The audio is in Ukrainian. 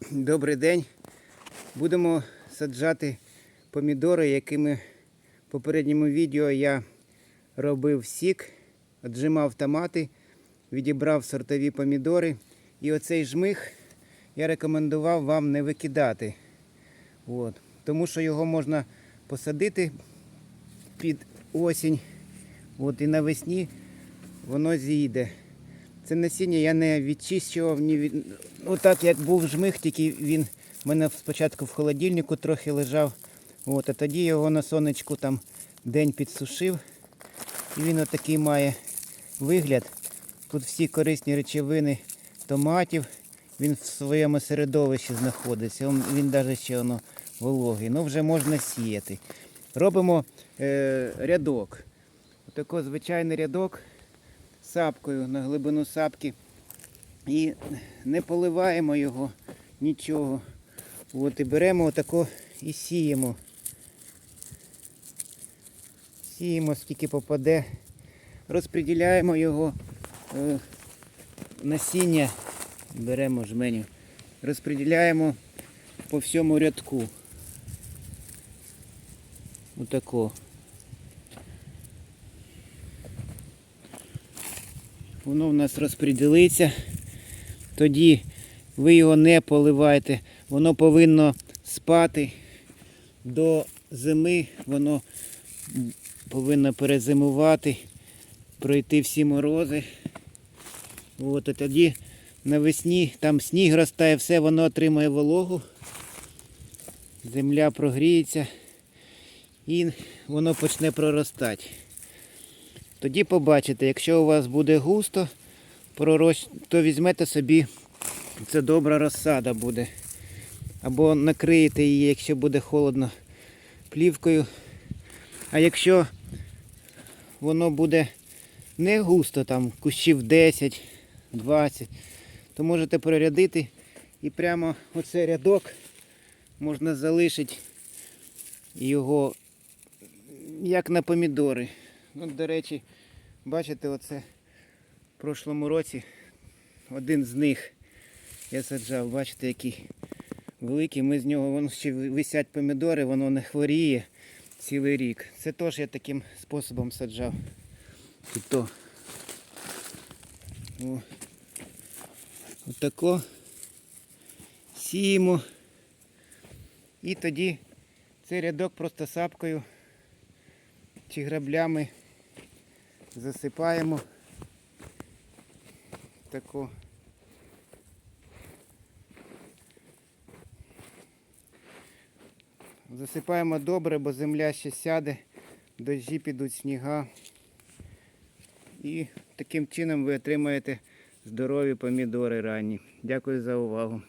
Добрий день. Будемо саджати помідори, якими в попередньому відео я робив сік, отжимав томати, відібрав сортові помідори. І оцей жмих я рекомендував вам не викидати. От. Тому що його можна посадити під осінь. От, і навесні воно зійде. Це насіння я не відчищував, ні від... отак як був жмих, тільки він в мене спочатку в холодильнику трохи лежав. От, а тоді його на сонечку там день підсушив. І він отакий має вигляд. Тут всі корисні речовини томатів. Він в своєму середовищі знаходиться. Он- Він навіть ще воно вологий. Ну вже можна сіяти. Робимо е, рядок. Отако звичайний рядок сапкою на глибину сапки. І не поливаємо його нічого. От і беремо отако і сіємо. Сіємо скільки попаде. Розподіляємо його е, насіння. Беремо жменю. Розподіляємо по всьому рядку. Отако. Воно в нас розподілиться. Тоді ви його не поливаєте. Воно повинно спати до зими. Воно повинно перезимувати, пройти всі морози. От, і тоді навесні там сніг розтає, все воно отримує вологу. Земля прогріється і воно почне проростати. Тоді побачите, якщо у вас буде густо, пророщ... то візьмете собі, це добра розсада буде. Або накриєте її, якщо буде холодно, плівкою. А якщо воно буде не густо, там кущів 10, 20, то можете перерядити і прямо оцей рядок можна залишити його як на помідори. Ну, до речі, бачите, оце в прошлому році один з них я саджав, бачите, який великий. Ми з нього воно ще висять помідори, воно не хворіє цілий рік. Це теж я таким способом саджав. І то. О. Отако сіємо. І тоді цей рядок просто сапкою чи граблями засипаємо тако. Засипаємо добре, бо земля ще сяде, дощі підуть сніга. І таким чином ви отримаєте здорові помідори ранні. Дякую за увагу.